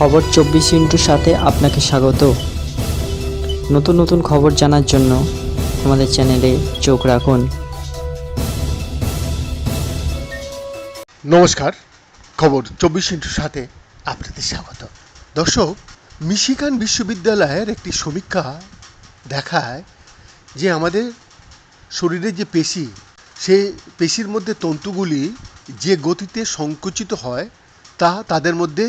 খবর চব্বিশ ইন্টুর সাথে আপনাকে স্বাগত। নতুন নতুন খবর জানার জন্য আমাদের চ্যানেলে চোখ রাখুন। নমস্কার, খবর চব্বিশ ইন্টুর সাথে আপনাদের স্বাগত। দর্শক, মিশিগান বিশ্ববিদ্যালয়ের একটি সমীক্ষা দেখায় যে আমাদের শরীরে যে পেশি সে পেশির মধ্যে তন্তুগুলি যে গতিতে সংকুচিত হয়, তা তাদের মধ্যে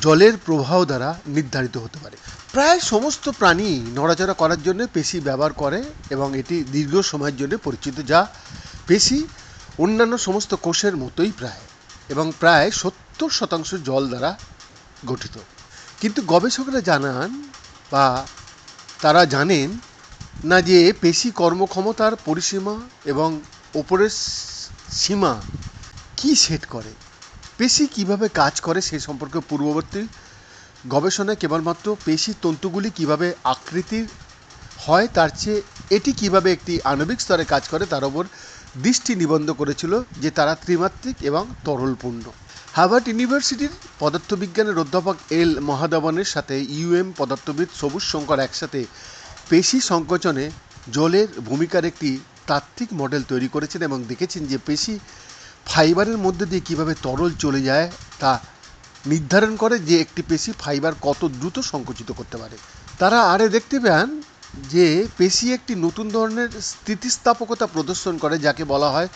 জলের প্রবাহ দ্বারা নির্ধারিত হতে পারে। প্রায় সমস্ত প্রাণী নড়াচড়া করার জন্য পেশি ব্যবহার করে এবং এটি দীর্ঘ সময়ের জন্য পরিচিত, যা পেশি অন্যান্য সমস্ত কোষের মতোই প্রায় এবং প্রায় সত্তর শতাংশ জল দ্বারা গঠিত। কিন্তু গবেষকরা জানান বা তারা জানেন না যে পেশি কর্মক্ষমতার পরিসীমা এবং ওপরের সীমা কি সেট করে। পেশি কীভাবে কাজ করে সে সম্পর্কে পূর্ববর্তী গবেষণায় কেবলমাত্র পেশি তন্তুগুলি কীভাবে আকৃতির হয়, তার চেয়ে এটি কীভাবে একটি আণবিক স্তরে কাজ করে তার উপর দৃষ্টি নিবন্ধ করেছিল যে তারা ত্রিমাত্রিক এবং তরলপূর্ণ। হার্ভার্ড ইউনিভার্সিটির পদার্থবিজ্ঞানের অধ্যাপক এল মহাদাবনের সাথে ইউএম পদার্থবিদ সবুজ শঙ্কর একসাথে পেশি সংকোচনে জলের ভূমিকার একটি তাত্ত্বিক মডেল তৈরি করেছেন এবং দেখেছেন যে পেশি ফাইবারের মধ্যে দিয়ে কীভাবে তরল চলে যায় তা নির্ধারণ করে যে একটি পেশি ফাইবার কত দ্রুত সংকুচিত করতে পারে। তারা আরে দেখতে পান যে পেশি একটি নতুন ধরনের স্থিতিস্থাপকতা প্রদর্শন করে, যাকে বলা হয়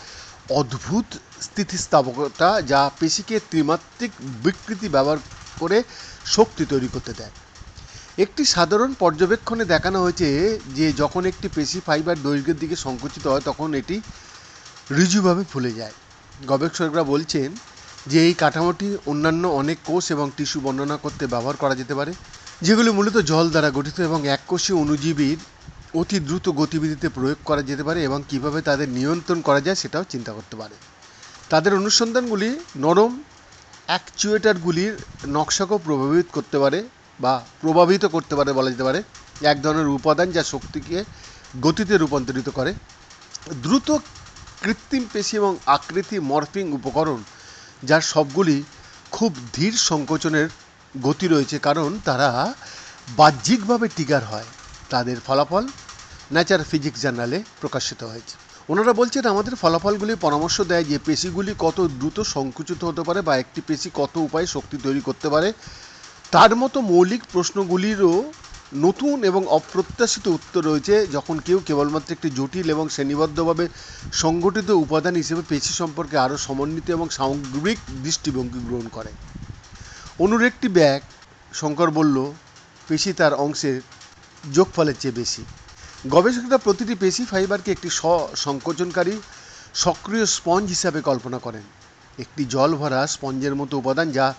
অদ্ভুত স্থিতিস্থাপকতা, যা পেশিকে ত্রিমাত্রিক বিকৃতি ব্যবহার করে শক্তি তৈরি করতে দেয়। একটি সাধারণ পর্যবেক্ষণে দেখানো হয়েছে যে যখন একটি পেশি ফাইবার দৈর্ঘ্যের দিকে সংকুচিত হয়, তখন এটি ঋজুভাবে ফুলে যায়। গবেষকরা বলছেন যে এই কাঠামোটি অন্যান্য অনেক কোষ এবং টিস্যু বর্ণনা করতে ব্যবহার করা যেতে পারে, যেগুলি মূলত জল দ্বারা গঠিত এবং এককোষী অণুজীবীর অতি দ্রুত গতিবিধিতে প্রয়োগ করা যেতে পারে এবং কীভাবে তাদের নিয়ন্ত্রণ করা যায় সেটাও চিন্তা করতে পারে। তাদের অনুসন্ধানগুলি নরম অ্যাকচুয়েটারগুলির নকশাকেও প্রভাবিত করতে পারে বা প্রভাবিত করতে পারে বলা যেতে পারে। এক ধরনের উপাদান যা শক্তিকে গতিতে রূপান্তরিত করে। দ্রুত কৃত্রিম পেশি এবং আকৃতি মর্ফিং উপকরণ, যার সবগুলি খুব ধীর সংকোচনের গতি রয়েছে কারণ তারা বাহ্যিকভাবে টিগার হয়। তাদের ফলাফল ন্যাচার ফিজিক্স জার্নালে প্রকাশিত হয়েছে। ওনারা বলছেন, আমাদের ফলাফলগুলি পরামর্শ দেয় যে পেশিগুলি কত দ্রুত সংকুচিত হতে পারে বা একটি পেশি কত উপায়ে শক্তি তৈরি করতে পারে। তার মতো মৌলিক প্রশ্নগুলিরও নতুন এবং অপ্রত্যাশিত উত্তর রয়েছে যখন কেউ কেবলমাত্র একটি জটিল এবং শ্রেণীবদ্ধভাবে সংগঠিত উপাদান হিসেবে পেশি সম্পর্কে আরও সমন্বিত এবং সামগ্রিক দৃষ্টিভঙ্গি গ্রহণ করে। অনুর একটি ব্যাগ, শঙ্কর বলল, পেশি তার অংশের যোগফলের চেয়ে বেশি। গবেষকরা প্রতিটি পেশি ফাইবারকে একটি স্ব সংকোচনকারী, সক্রিয় স্পঞ্জ হিসাবে কল্পনা করেন। একটি জল ভরা স্পঞ্জের মতো উপাদান যা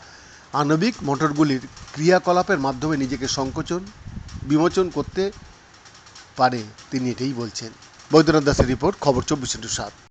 আণবিক মোটরগুলির ক্রিয়াকলাপের মাধ্যমে নিজেকে সংকোচন বিমোচন করতে পারে তিনি এটাই বলছেন। বৈদ্যনাথ দাসের রিপোর্ট খবর চব্বিশ ইন্টু সাত।